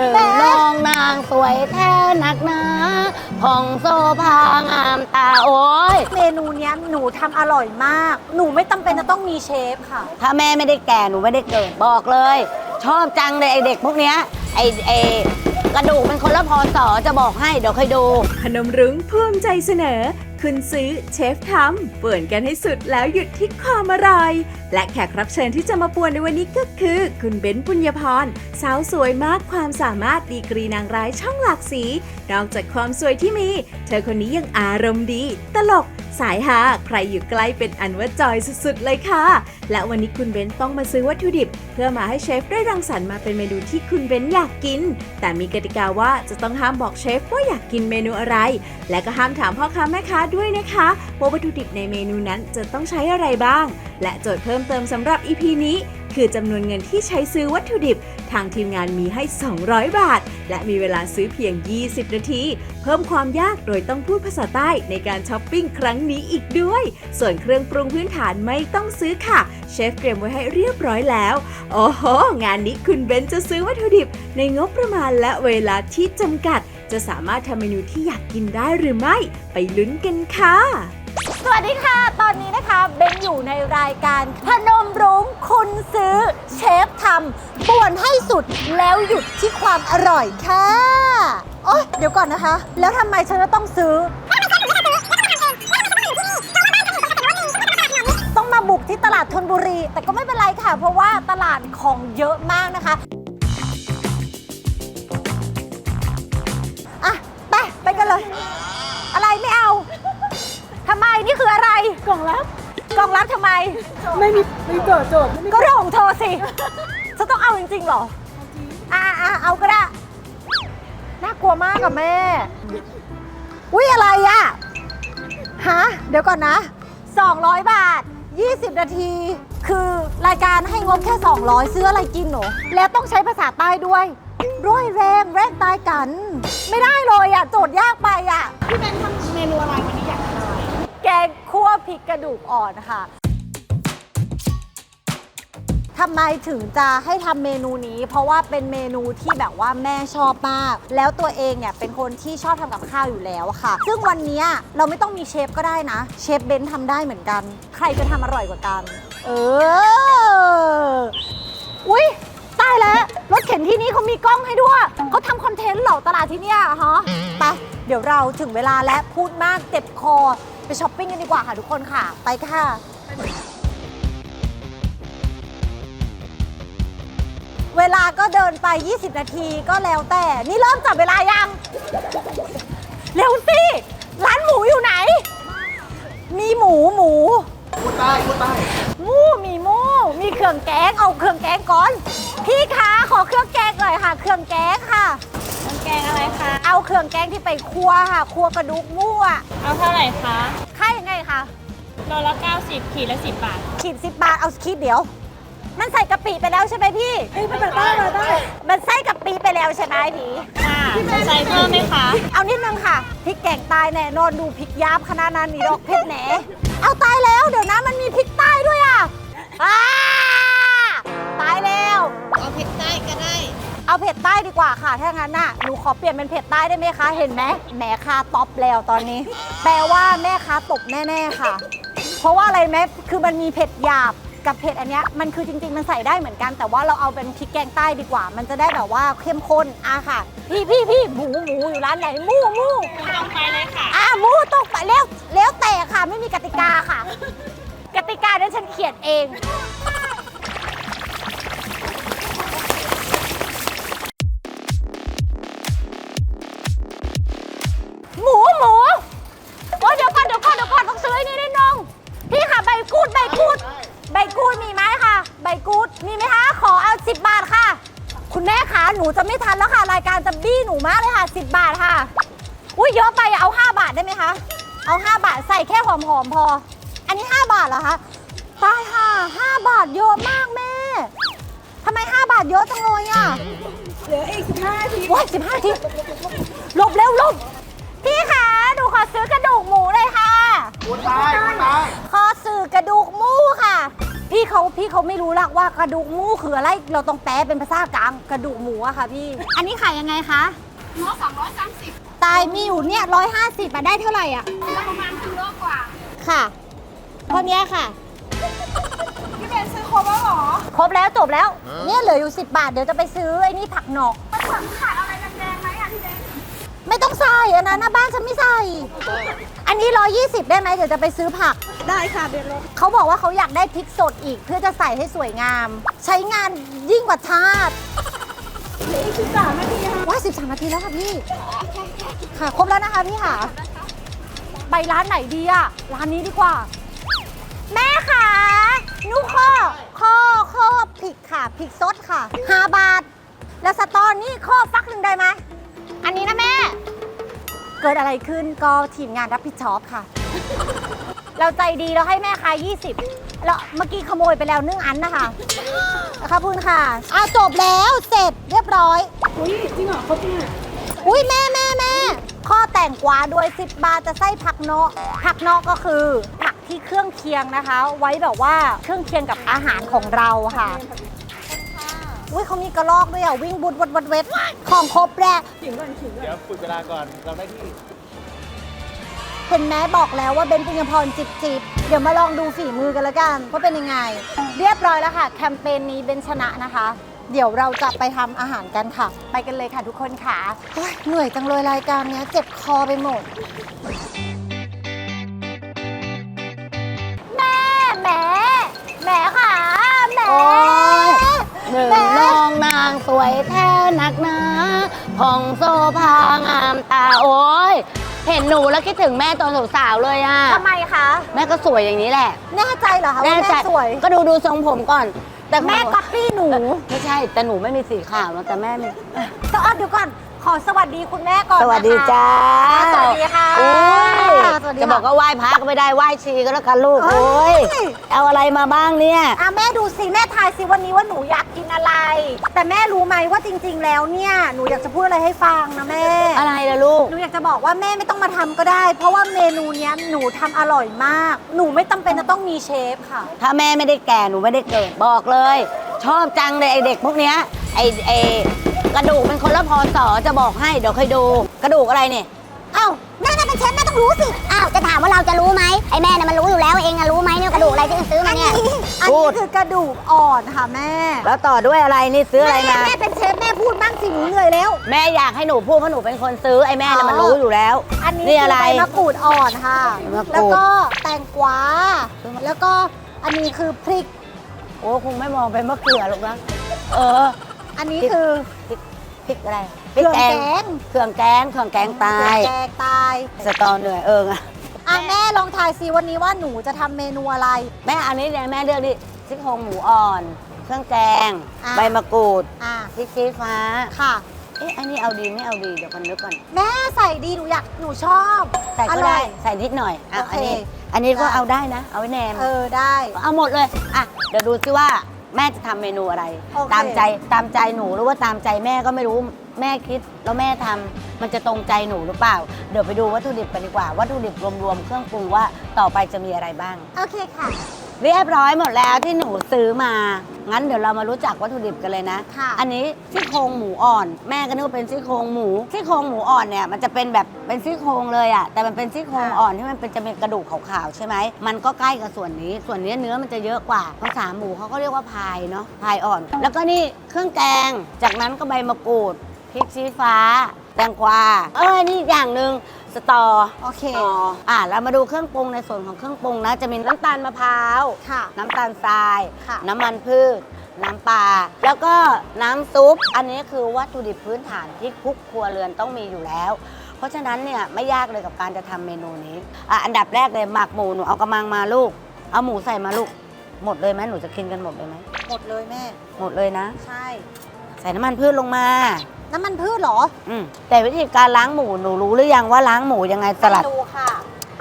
หนึ่งน้องนางสวยแท้นักหนาผ่องโซภางามตาโอ้ยเมนูเนี้ยหนูทำอร่อยมาก หนูไม่จำเป็นจะต้องมีเชฟค่ะ ถ้าแม่ไม่ได้แก่หนูไม่ได้เกิดบอกเลย ชอบจังเลยไอเด็กพวกเนี้ยไอไอกระดูกมันคนละพอสอจะบอกให้เดี๋ยวเคยดู พนมรุ้งภูมิใจเสนอ คุณซื้อเชฟทำป่วนกันให้สุดแล้วหยุดที่ความอร่อย และแขกรับเชิญที่จะมาป่วนในวันนี้ก็คือ คุณเบ้นปุญญพรสาวสวยมากความสามารถดีกรีนางร้ายช่องหลากสีนอกจากความสวยที่มี เธอคนนี้ยังอารมณ์ดี ตลก สายฮาใครอยู่ใกล้เป็นอันว่าจอยสุดๆเลยค่ะ และวันนี้คุณเบ้นต้องมาซื้อวัตถุดิบ เพื่อมาให้เชฟได้รังสรรค์มาเป็นเมนูที่คุณเบ้นอยากกิน แต่มีกติกาว่าจะต้องห้ามบอกเชฟว่าอยากกินเมนูอะไร และก็ห้ามถามพ่อค้าแม่ค้าด้วยนะคะว่าวัตถุดิบในเมนูนั้นจะต้องใช้อะไรบ้าง และโจทย์เพิ่มเติมสำหรับ EP นี้ คือจำนวนเงินที่ใช้ซื้อวัตถุดิบ ทางทีมงานมีให้ 200 บาท และมีเวลาซื้อเพียง 20 นาที เพิ่มความยากโดยต้องพูดภาษาใต้ในการช้อปปิ้งครั้งนี้อีกด้วย ส่วนเครื่องปรุงพื้นฐานไม่ต้องซื้อค่ะเชฟเตรียมไว้ให้เรียบร้อยแล้ว โอ้โห งานนี้คุณเบนจะซื้อวัตถุดิบ ในงบประมาณและเวลาที่จำกัด จะสามารถทำเมนูที่อยากกินได้หรือไม่ ไปลุ้นกันค่ะ สวัสดีค่ะ ตอนนี้นะคะเบนอยู่ในรายการพนมรุ้งคุณซื้อเชฟทำป่วนให้สุดแล้วหยุดที่ความอร่อยค่ะโอ๊ยเดี๋ยวก่อนนะคะ แล้วทำไมฉันจะต้องซื้อ ต้องมาบุกที่ตลาดธนบุรี แต่ก็ไม่เป็นไรค่ะ เพราะว่าตลาดของเยอะมากนะคะอะ กล่องลับกล่องลับทำไม ไม่มีไม่เกิดโจทย์ไม่มีก็เรื่องของเธอสิฉันต้องเอาจริงๆเหรออ่าอ่าเอาก็ได้ น่ากลัวมากอะแม่ อุ้ยอะไรอะฮะ เดี๋ยวก่อนนะ 200 บาท 20 นาที คือรายการให้งบแค่ 200 ซื้ออะไรกินหนูแล้วต้องใช้ภาษาใต้ด้วยร้อยแรงแรงตายกัน ไม่ได้เลยอะโจทย์ยากไปอะพี่เบนทำเมนูอะไรวันนี้ คั่วพริกกระดูกอ่อนค่ะทำไมถึงจะให้ทำเมนูนี้ เพราะว่าเป็นเมนูที่แบบว่าแม่ชอบมาก แล้วตัวเองเนี่ยเป็นคนที่ชอบทำกับข้าวอยู่แล้วค่ะ ซึ่งวันนี้เราไม่ต้องมีเชฟก็ได้นะ เชฟเบนทำได้เหมือนกัน ใครจะทำอร่อยกว่ากัน เออ อุ้ยตายแล้ว รถเข็นที่นี่เขามีกล้องให้ด้วย เขาทำคอนเทนต์เหรอตลาดที่เนี่ยฮะไปเดี๋ยวเราถึงเวลาและพูดมากเจ็บคอ ไปช้อปปิ้งกันดีกว่าค่ะทุกคนค่ะ ไปค่ะ เวลาก็เดินไป 20 นาทีก็แล้วแต่ นี่เริ่มจับเวลายัง เร็วสิ ร้านหมูอยู่ไหน มีหมูหมูพูดใต้พูดใต้หมูมีหมูมีเครื่องแกงเอาเครื่องแกงก่อน พี่คะขอเครื่องแกงหน่อยค่ะ เครื่องแกงค่ะแกงอะไรคะ เอาเครื่องแกงที่ไปคั่วค่ะคั่วกระดูกหมูอะเอาเท่าไหร่คะค่ายยังไงคะโลละ90 ขีดละ 10 บาท ขีดสิบบาทเอาขีดเดียว มันใส่กะปิไปแล้วใช่ไหมพี่เฮ้ยไม่เป็นได้ไม่ได้มันใส่กะปิไปแล้วใช่ไหมพี่ค่ะสนใจเพิ่มไหมคะ เอานิดนึงค่ะพริกแกงใตายแน่นอนดูพริกยาบขนาดนั้นนี่ดอกเพชรแหนเอาตายแล้วเดี๋ยวนะมันมีพริกใต้ด้วยอะอ้าตายแล้ว เอาเผ็ดใต้ก็ได้ เอาเผ็ดใต้ดีกว่าค่ะ ถ้างั้นน่ะ หนูขอเปลี่ยนเป็นเผ็ดใต้ได้ไหมคะ เห็นไหมแหมค้าท็อปแล้วตอนนี้ แปลว่าแม่ค้าตกแน่ๆค่ะ เพราะว่าอะไรไหมคือมันมีเผ็ดหยาบกับเผ็ดอันเนี้ยมันคือจริงๆ มันใส่ได้เหมือนกัน แต่ว่าเราเอาเป็นพริกแกงใต้ดีกว่า มันจะได้แบบว่าเข้มข้นอะค่ะ พี่พี่พี่หมูหมูอยู่ร้านไหนหมูหมูตรงไปเลยค่ะอะหมูตกไปแล้วแล้วแต่ค่ะไม่มีกติกาค่ะ กติกานั้นฉันเขียนเอง กูดใบกูดใบกูดมีไหมค่ะใบกูดมีไหมคะขอเอาสิบบาทค่ะ คุณแม่คะหนูจะไม่ทันแล้วค่ะ รายการจะบี้หนูมากเลยค่ะสิบบาทค่ะ อุ้ยเยอะไปอะเอา 5 บาทได้ไหมคะเอา 5 บาทใส่แค่หอมๆพอ อันนี้ 5 บาทเหรอคะตายค่ะ 5 บาทเยอะมากแม่ทำไม 5 บาทเยอะจังเลยอะเหลืออีก15นาทีว้ายสิบห้าทีหลบเร็วหลบพี่คะหนูขอซื้อกระดูกหมูเลยค่ะ พูดใต้พูดใต้ขอซื้อกระดูกหมูค่ะ พี่เขาพี่เขาไม่รู้หรอกว่ากระดูกหมูคืออะไร เราต้องแปลเป็นภาษากลางกระดูกหมูอะค่ะพี่ อันนี้ขายยังไงคะ เนาะสามร้อยสามสิบตายมีอยู่เนี่ยร้อยห้าสิบอะได้เท่าไหร่อะก็ประมาณครึ่งโลกว่าค่ะเท่านี้ค่ะ พี่เบนซื้อครบแล้วเหรอครบแล้วจบแล้ว เนี่ยเหลืออยู่ 10 บาท เดี๋ยวจะไปซื้อไอ้นี่ผักหนอก มันเหมือนขาดอะไรแดงๆไหมอะพี่เบนไม่ต้องใส่อันนั้นนะ บ้านฉันไม่ใส่ อันนี้ 120 ได้ไหมเดี๋ยวจะไปซื้อผัก ได้ค่ะเบนลดเขาบอกว่าเขาอยากได้พริกสดอีก เพื่อจะใส่ให้สวยงาม ใช้งานยิ่งกว่าชาติเหลืออีกสิบสามนาทีค่ะว่า13นาทีแล้วค่ะพี่ ค่ะ ครบแล้วนะคะพี่ค่ะ ไปร้านไหนดีอะร้านนี้ดีกว่า แม่ค่ะนุข้อข้อข้อผิกค่ะผิกสดค่ะ 5 บาท แล้วสตอนี่ข้อฟักหนึ่งได้ไหม อันนี้นะแม่ เกิดอะไรขึ้นก็ทีมงานรับผิดชอบค่ะ เราใจดีเราให้แม่ค้า20แล้วเมื่อกี้ขโมยไปแล้วนึ่งอันนะคะขอบคุณค่ะอะจบแล้วเสร็จเรียบร้อย อุ้ยจริงเหรอครบจริงอะอุ้ยแม่แม่แม่ข้อแต่งกวาด้วย 10 บาทจะไส้ผักเนาะผักเนาะก็คือผักที่เครื่องเคียงนะคะ ไว้แบบว่าเครื่องเคียงกับอาหารของเราค่ะ อุ้ยเขามีกระลอกด้วยอะ วิ่งบุดวัดวัดเวทของครบแหละขิงก่อนขิงก่อนเดี๋ยวฝึกเวลาก่อนเราได้ที่เห็นแม่บอกแล้วว่าเบนปุญญพรจิบจิบเดี๋ยวมาลองดูฝีมือกันแล้วกันว่าเป็นยังไง เรียบร้อยแล้วค่ะ แคมเปญนี้เบนชนะนะคะ เดี๋ยวเราจะไปทำอาหารกันค่ะ ไปกันเลยค่ะทุกคนค่ะโอ๊ยเหนื่อยจังเลยรายการเนี้ยเจ็บคอไปหมดแม่แหม่แหม่ค่ะแหม่ โอ๊ย หนึ่ง แหม่ น้องนางสวยแท้นักหนาผ่องโซภางามตาโอ้ยเห็นหนูแล้วคิดถึงแม่ตอนสาวๆเลยอะทำไมคะ แม่ก็สวยอย่างนี้แหละ แน่ใจเหรอคะว่าแน่แม่ใจสวย ก็ดูดูทรงผมก่อน แต่แม่ก๊อปปี้หนู ไม่ใช่แต่หนูไม่มีสีขาวนะแต่แม่มีก็เอาเดี๋ยวก่อน ขอสวัสดีคุณแม่ก่อนสวัสดีนะคะจ้าสวัสดีค่ะโอ้ยสวัสดีจะค่ะบอกว่าไหว้พระก็ไม่ได้ไหว้ชีก็แล้วกันลูกเอ้โอ้ยยเอาอะไรมาบ้างเนี่ย อะแม่ดูสิแม่ทายสิวันนี้ว่าหนูอยากกินอะไร แต่แม่รู้ไหมว่าจริง ๆ แล้วเนี่ยหนูอยากจะพูดอะไรให้ฟังนะแม่ อะไรล่ะลูก หนูอยากจะบอกว่าแม่ไม่ต้องมาทำก็ได้ เพราะว่าเมนูเนี้ยหนูทำอร่อยมาก หนูไม่จำเป็นจะต้องมีเชฟค่ะ ถ้าแม่ไม่ได้แก่หนูไม่ได้เกิดบอกเลย ชอบจังเลยไอเด็กพวกเนี้ยไอไอ กระดูกเป็นคนละพอสอจะบอกให้เดี๋ยวเคยดู กระดูกอะไรเนี่ยเอ้าแม่น่าเป็นเชฟแม่ต้องรู้สิ อ้าว จะถามว่าเราจะรู้ไหมไอ้แม่น่ะมันรู้อยู่แล้วเองอะรู้ไหมเนี่ยกระดูกอะไรที่ซื้ออัมานเนี่ยนี้อันพูนี้ด คือกระดูกอ่อนค่ะแม่แล้วต่อด้วยอะไรนี่ซื้ออะไรแม่มา แม่เป็นเชฟแม่พูดบ้างสิหนูเหนื่อยแล้ว แม่อยากให้หนูพูดเพราะหนูเป็นคนซื้อไอแม่น่ะมันอ๋อรู้อยู่แล้ว อันนี้นี่คืออะไร ใบมะกรูดอ่อนค่ะใบมะกรูด แล้วก็แตงกวา แล้วก็อันนี้คือพริก โอ้คงไม่มองไปมะเขือหรอกนะเออ อันนี้คือ พริกพริกอะไรพเคริกรื่องแกแกงงเครื่องแกงเครื่องแกงตายเครื่องแกงตายสตอเหนื่อยเอิงอะอะแม่ลองทายสิวันนี้ว่าหนูจะทำเมนูอะไร แม่อันนี้เนี่ยแม่เลือกดิซี่โครงหมูอ่อน เครื่องแกงอะใบมะกรูดอะพริกชี้ฟ้าค่ะเอ๊ะอันนี้เอาดีไม่เอาดีเดี๋ยวกันนึกก่อนแม่ใส่ดีหนูอยากหนูชอบใส่ก็อร่ได้อยใส่นิดหน่อยอะโอเคอันนี้อันนี้ก็ได้เอาได้นะ เอาไว้แนมเออได้ เอาหมดเลยอะเดี๋ยวดูซิว่า แม่จะทำเมนูอะไร โอเค ตามใจตามใจหนูหรือว่าตามใจแม่ก็ไม่รู้แม่คิดแล้วแม่ทำมันจะตรงใจหนูหรือเปล่า เดี๋ยวไปดูวัตถุดิบกันดีกว่าวัตถุดิบรวมๆเครื่องปรุงว่าต่อไปจะมีอะไรบ้าง โอเคค่ะ เรียบร้อยหมดแล้วที่หนูซื้อมา งั้นเดี๋ยวเรามารู้จักวัตถุดิบกันเลยนะ ค่ะ อันนี้ซี่โครงหมูอ่อน แม่ก็นึกว่าเป็นซี่โครงหมู ซี่โครงหมูอ่อนเนี่ยมันจะเป็นแบบเป็นซี่โครงเลยอะแต่มันเป็นซี่โครงอ่อนที่มันเป็นจะเป็นกระดูกขาวๆใช่ไหม มันก็ใกล้กับส่วนนี้ ส่วนนี้เนื้อมันจะเยอะกว่าภาษาหมูเขาก็เรียกว่าพายเนาะ พายอ่อน แล้วก็นี่เครื่องแกง จากนั้นก็ใบมะกรูด พริกชี้ฟ้า แตงกวา เออนี่อีกอย่างหนึ่งสตอโอเค อ๋ออะเรามาดูเครื่องปรุงในส่วนของเครื่องปรุงนะ จะมีน้ำตาลมะพร้าว ค่ะ น้ำตาลทราย ค่ะ น้ำมันพืช น้ำปลา แล้วก็น้ำซุป อันนี้คือวัตถุดิบพื้นฐานที่ทุกครัวเรือนต้องมีอยู่แล้ว เพราะฉะนั้นเนี่ยไม่ยากเลยกับการจะทำเมนูนี้อะอันดับแรกเลยหมักหมูหนูเอากระมังมาลูก เอาหมูใส่มาลูก หมดเลยไหมหนูจะกินกันหมดเลยไหมหมดเลยแม่ หมดเลยนะ ใช่ ใส่น้ำมันพืชลงมา น้ำมันพืชเหรออืมแต่วิธีการล้างหมูหนูรู้หรือยังว่าล้างหมูยังไงสลัด ไม่รู้ค่ะ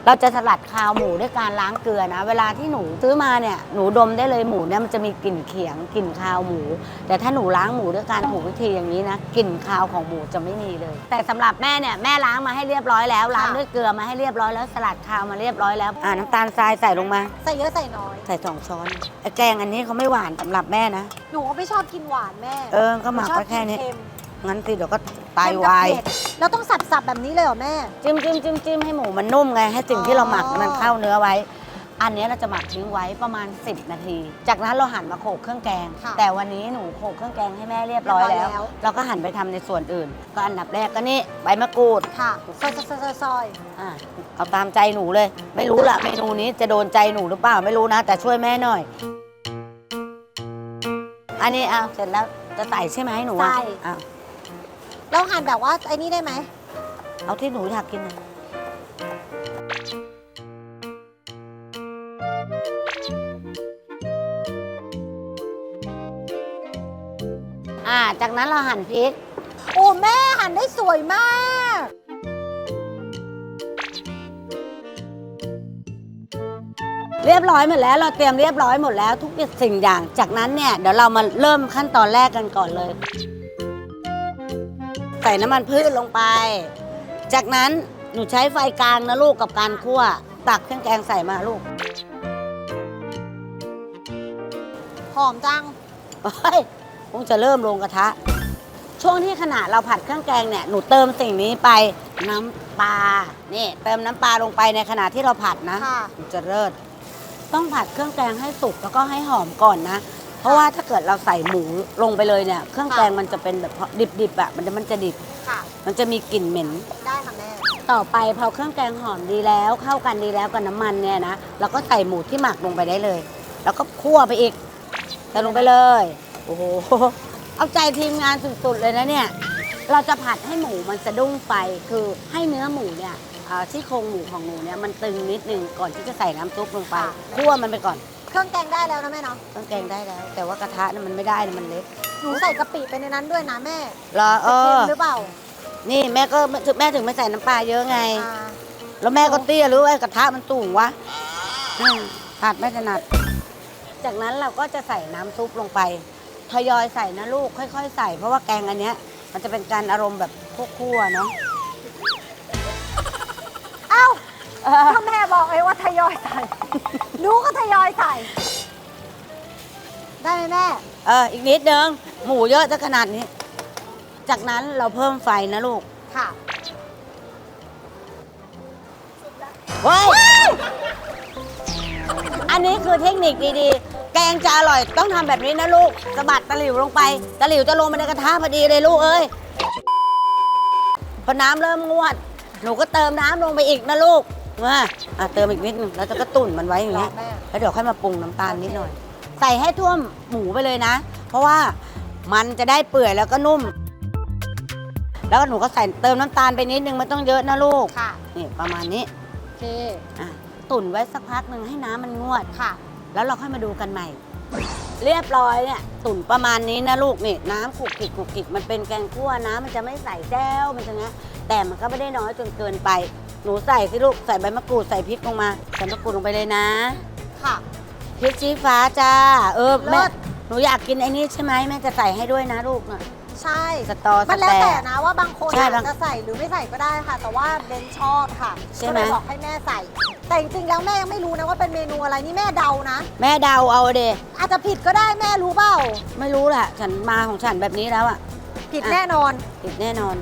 เราจะสลัดคาวหมูด้วยการล้างเกลือนะ เวลาที่หนูซื้อมาเนี่ยหนูดมได้เลยหมูเนี่ยมันจะมีกลิ่นเขียงกลิ่นคาวหมู แต่ถ้าหนูล้างหมูด้วยการถูกวิธีอย่างนี้นะกลิ่นคาวของหมูจะไม่มีเลย แต่สำหรับแม่เนี่ยแม่ล้างมาให้เรียบร้อยแล้วล้างด้วยเกลือมาให้เรียบร้อยแล้วสลัดคาวมาเรียบร้อยแล้วอ่าน้ำตาลทรายใส่ลงมา ใส่เยอะใส่น้อย ใส่สองช้อนไอ้แกงอันนี้เขาไม่หวานสำหรับแม่นะ หนูก็ไม่ชอบกินหวานแม่เออก็หมักนูชอบไว้แค่นี้ เค็ม งั้นสิเดี๋ยวก็ๆตายเค็มวากับยเผ็ดแล้วต้องสับๆแบบนี้เลยเหรอแม่ จิ้มจิ้มจิ้มจิ้มให้หมูมันนุ่มไง ให้สิ่งที่เราหมักอ๋อมันเข้าเนื้อไว้ อันนี้เราจะหมักทิ้งไว้ประมาณ 10 นาที จากนั้นเราหันมาโขลกเครื่องแกง ค่ะแต่วันนี้หนูโขลกเครื่องแกงให้แม่เรียบร้อยเรียบร้แล้อยวแล้วเราก็หันไปทำในส่วนอื่น ก็อันดับแรกก็นี่ใบมะกรูด ค่ะซอยซอยซอยซอยอะเอาตามใจหนูเลย ไม่รู้ละเมนูนี้จะโดนใจหนูหรือเปล่าไม่รู้นะ แต่ช่วยแม่หน่อย อันนี้เอาเสร็จแล้วจะใส่ใช่ไหมหนูอะใส่อะ แล้วหั่นแบบว่าไอ้นี่ได้ไหม เอาที่หนูอยากกินนะอ่า จากนั้นเราหั่นพริก โอ้แม่หั่นได้สวยมาก เรียบร้อยหมดแล้ว เราเตรียมเรียบร้อยหมดแล้วทุกสิ่งอย่าง จากนั้นเนี่ยเดี๋ยวเรามาเริ่มขั้นตอนแรกกันก่อนเลย ใส่น้ำมันพืชลงไป จากนั้นหนูใช้ไฟกลางนะลูกกับการคั่ว ตักเครื่องแกงใส่มาลูกหอมจังเฮ้ยคงจะเริ่มลงกระทะ ช่วงที่ขณะเราผัดเครื่องแกงเนี่ยหนูเติมสิ่งนี้ไปน้ำปลานี่เติมน้ำปลาลงไปในขณะที่เราผัดนะค่ะมันจะเลิศต้องผัดเครื่องแกงให้สุกแล้วก็ให้หอมก่อนนะ เพราะว่าถ้าเกิดเราใส่หมูลงไปเลยเนี่ย เครื่องแกงมันจะเป็นแบบดิบๆอะมันจะมันจะดิบ ค่ะ มันจะมีกลิ่นเหม็น ได้ค่ะแม่ ต่อไปพอเครื่องแกงหอมดีแล้ว เข้ากันดีแล้วกับน้ำมันเนี่ยนะเราก็ใส่หมูที่หมักลงไปได้เลย แล้วก็คั่วไปอีกใส่ลงไปเลย โอ้โหเอาใจทีมงานสุดๆเลยนะเนี่ย เราจะผัดให้หมูมันสะดุ้งไฟคือให้เนื้อหมูเนี่ยอ่าที่โครงหมูของหนูเนี่ยมันตึงนิดนึงก่อนที่จะใส่น้ำซุปลงไปค่ะคั่วมันไปก่อน เครื่องแกงได้แล้วนะแม่เนาะเครื่องแกงได้แล้ว แต่ว่ากระทะเนี่ยมันไม่ได้นะมันเล็ก หนูใส่กะปิไปในนั้นด้วยนะแม่รอเอจะเค็อมหรือเปล่านี่แม่ก็แม่ถึงไม่ใส่น้ำปลาเยอะไง อ่าแล้วแม่ก็เตี้ยหรือว่ากระทะมันสูงวะอืมผัดไม่ถนัด จากนั้นเราก็จะใส่น้ำซุปลงไป ทยอยใส่นะลูกค่อย ๆ ใส่ เพราะว่าแกงอันเนี้ย มันจะเป็นการอารมณ์แบบคั่วๆเนาะ เออถ้าแม่บอกเองว่าทยอยใส่หนูก็ทยอยใส่ ได้ไหมแม่ เออ อีกนิดนึง หมูเยอะจะขนาดนี้ จากนั้นเราเพิ่มไฟนะลูกค่ะเฮ้ยอันนี้คือเทคนิคดีๆ แกงจะอร่อยต้องทำแบบนี้นะลูกสะบัดตะหลิวลงไปตะหลิวจะลงไปในกระทะพอดีเลยลูกเอ้ย พอน้ำเริ่มงวด หนูก็เติมน้ำลงไปอีกนะลูก มาอะเติมอีกนิดนึงแล้วจะก็ตุ่นมันไว้อย่างเงี้ยแม่แล้วเดี๋ยวค่อยมาปรุงน้ำตาลนิดหน่อย ใส่ให้ท่วมหมูไปเลยนะ เพราะว่ามันจะได้เปื่อยแล้วก็นุ่ม แล้วก็หนูก็ใส่เติมน้ำตาลไปนิดนึงไม่ต้องเยอะนะลูกค่ะนี่ประมาณนี้โอเคอะตุ่นไว้สักพักหนึ่งให้น้ำมันงวด ค่ะ แล้วเราค่อยมาดูกันใหม่ เรียบร้อยเนี่ยตุ่นประมาณนี้นะลูกนี่น้ำขลุกขลิกขลุกขลิกมันเป็นแกงคั่วน้ำมันจะไม่ใส่แจ้วมันจะเงี้ยแต่มันก็ไม่ได้น้อยจนเกินไป หนูใส่สิลูก ใส่ใบมะกรูดใส่พริกลงมาใส่มะกรูดลงไปเลยนะค่ะ พริกชี้ฟ้าจ้า เออเลิแม่ศหนูอยากกินไอ้นี่ใช่ไหมแม่จะใส่ให้ด้วยนะลูกน่ะใช่สตอสมันแล้วแตแต่นะว่าบางคนใช่อาจบางจะใส่หรือไม่ใส่ก็ได้ค่ะ แต่ว่าเบนชอบค่ะใช่ก็ไหมเลยบอกให้แม่ใส่ แต่จริงๆแล้วแม่ยังไม่รู้นะว่าเป็นเมนูอะไรนี่แม่เดานะ แม่เดาเอาเดอาจจะผิดก็ได้แม่รู้เปล่าไม่รู้แหละฉันมาของฉันแบบนี้แล้วอะผิดอะ แน่นอนติดแน่นอน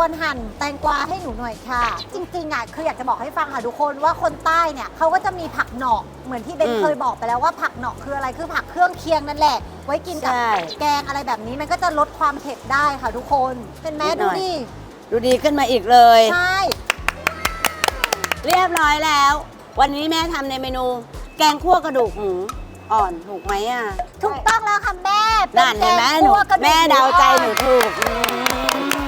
วนหั่นแตงกวาให้หนูหน่อยค่ะ จริงๆอะคืออยากจะบอกให้ฟังค่ะทุกคนว่าคนใต้เนี่ยเขาก็จะมีผักหนอกเหมือนที่เบนอืมเคยบอกไปแล้วว่าผักหนอกคืออะไรคือผักเครื่องเคียงนั่นแหละ ไว้กินกับใช่แกงอะไรแบบนี้มันก็จะลดความเผ็ดได้ค่ะทุกคนเป็นแม่นิดหดูน่อย ดิดูดีขึ้นมาอีกเลย ใช่ เรียบร้อยแล้ว วันนี้แม่ทำในเมนู แกงคั่วกระดูกหมูอ่อนถูกไหมอะถูกต้องแล้วค่ะแม่เป็นั่นเห็นไหมแกงหนูคั่วกระกแม่เดาใจหนูอ่อถูกอืม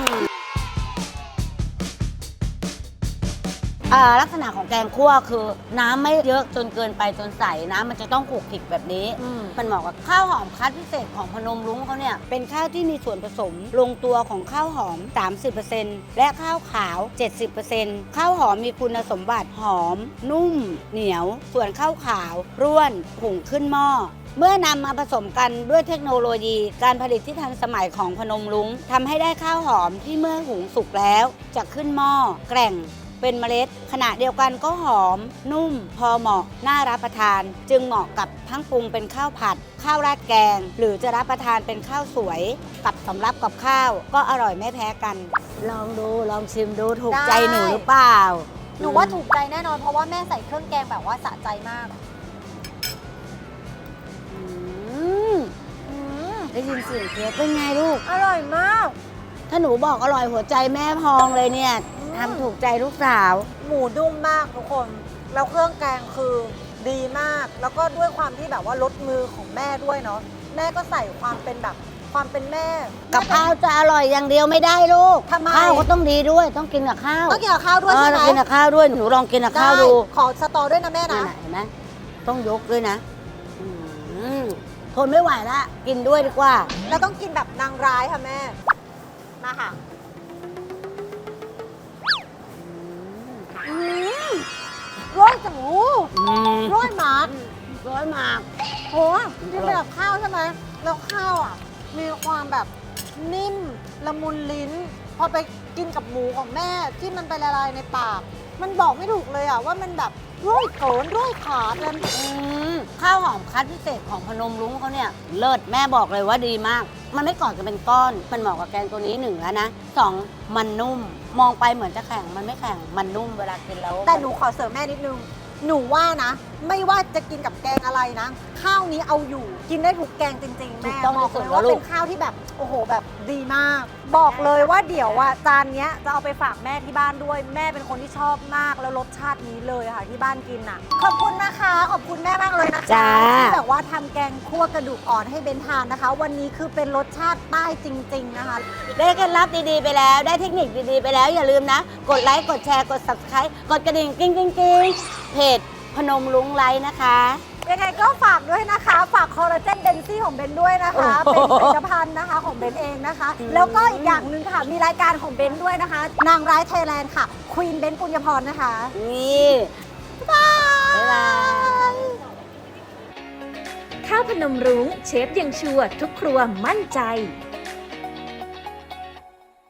อ่าลักษณะของแกงคั่วคือ น้ำไม่เยอะจนเกินไปจนใสน้ำมันจะต้องขลุกขลิกแบบนี้ อืม มันเหมาะกับข้าวหอมคัดพิเศษของพนมรุ้งเขาเนี่ย เป็นข้าวที่มีส่วนผสม ลงตัวของข้าวหอม 30%และข้าวขาว 70%ข้าวหอมมีคุณสมบัติหอม นุ่ม เหนียว ส่วนข้าวขาว ร่วนผงขึ้นหม้อ เมื่อนำมาผสมกันด้วยเทคโนโลยีการผลิตที่ทันสมัยของพนมรุ้งทำให้ได้ข้าวหอมที่เมื่อหุงสุกแล้ว จะขึ้นหม้อแกร่ง เป็นเมล็ด ขณะเดียวกันก็หอม นุ่ม พอเหมาะ น่ารับประทาน จึงเหมาะกับทั้งปรุงเป็นข้าวผัด ข้าวราดแกง หรือจะรับประทานเป็นข้าวสวย กับสำรับกับข้าว ก็อร่อยไม่แพ้กัน ลองดูลองชิมดูถูกใจได้หนูหรือเปล่า หนูว่าถูกใจแน่นอนเพราะว่าแม่ใส่เครื่องแกงแบบว่าสะใจมากอืมอืมได้ยินเสียงเค้กเป็นไงลูก อร่อยมาก ถ้าหนูบอกอร่อยหัวใจแม่พองเลยเนี่ย ทำถูกใจลูกสาว หมูนุ่มมากทุกคน แล้วเครื่องแกงคือดีมาก แล้วก็ด้วยความที่แบบว่าลดมือของแม่ด้วยเนาะ แม่ก็ใส่ความเป็นแบบความเป็นแม่กับข้าวจะอร่อยอย่างเดียวไม่ได้ลูกทำไม ข้าวก็ต้องดีด้วย ต้องกินกับข้าวต้องกินกับข้าวด้วยเออใช่ไหมต้องกินกับข้าวด้วยหนูลองกินกับข้าวดูไขอสตอด้วยนะแม่นั่นะนน่ะเห็นไหมต้องยกด้วยนะอืมทนไม่ไหวละกินด้วยดีกว่า เราต้องกินแบบนางร้ายค่ะแม่ มาค่ะ ร้อยจังหูอืมร้อยหมาร้อยมากโหกินไปกับข้าวใช่ไหมแล้วข้าวอะ มีความแบบนิ่มละมุนลิ้น พอไปกินกับหมูของแม่ที่มันไปละลายในปาก มันบอกไม่ถูกเลยอะว่ามันแบบร้อยโกนร้อยขาดเลยอืมข้าวหอมคัดพิเศษของพนมรุ้งเขาเนี่ย เลิศแม่บอกเลยว่าดีมาก มันไม่ก่อนจะเป็นก้อน มันเหมาะกับแกงตัวนี้หนึ่งแล้วนะสองมันนุ่ม มองไปเหมือนจะแข็งมันไม่แข็งมันนุ่มเวลากินแล้วแต่หนูขอเสริมแม่นิดนึง หนูว่านะ ไม่ว่าจะกินกับแกงอะไรนะ ข้าวนี้เอาอยู่กินได้ทุกแกงจริง ๆ ถูแม่กต้องบอกที่สุเลดยแล้วว่าลูเป็กนข้าวที่แบบโอ้โหแบบดีมาก บอกเลยว่าเดี๋ยวอะจานเนี้ยจะเอาไปฝากแม่ที่บ้านด้วย แม่เป็นคนที่ชอบมากแล้วรสชาตินี้เลยค่ะที่บ้านกินอะ ขอบคุณนะคะขอบคุณแม่มากเลยนะคะจ้า ที่แบบว่าทำแกงคั่วกระดูกอ่อนให้เบนทานนะคะ วันนี้คือเป็นรสชาติใต้จริง ๆ นะคะ ได้เคล็ดลับดีๆไปแล้ว ได้เทคนิคดีๆไปแล้ว อย่าลืมนะ กดไลค์ กดแชร์ กด subscribe กดกระดิ่ง กิ้งกิ้งกิ้งเพจ พนมรุ้งไลค์นะคะ ยังไงก็ฝากด้วยนะคะ ฝากคอลลาเจนเดนซี่ของเบนด้วยนะคะโอ้โหเป็นผลิตภัณฑ์นะคะของเบนเองนะคะ แล้วก็อีกอย่างหนึ่งค่ะ มีรายการของเบนด้วยนะคะ นางร้ายไทยแลนด์ค่ะ ควีนเบนปุญญพรนะคะ นี่บ๊ายบ๊ายบายข้าวพนมรุ้งเชฟยังชัวร์ทุกครัวมั่นใจ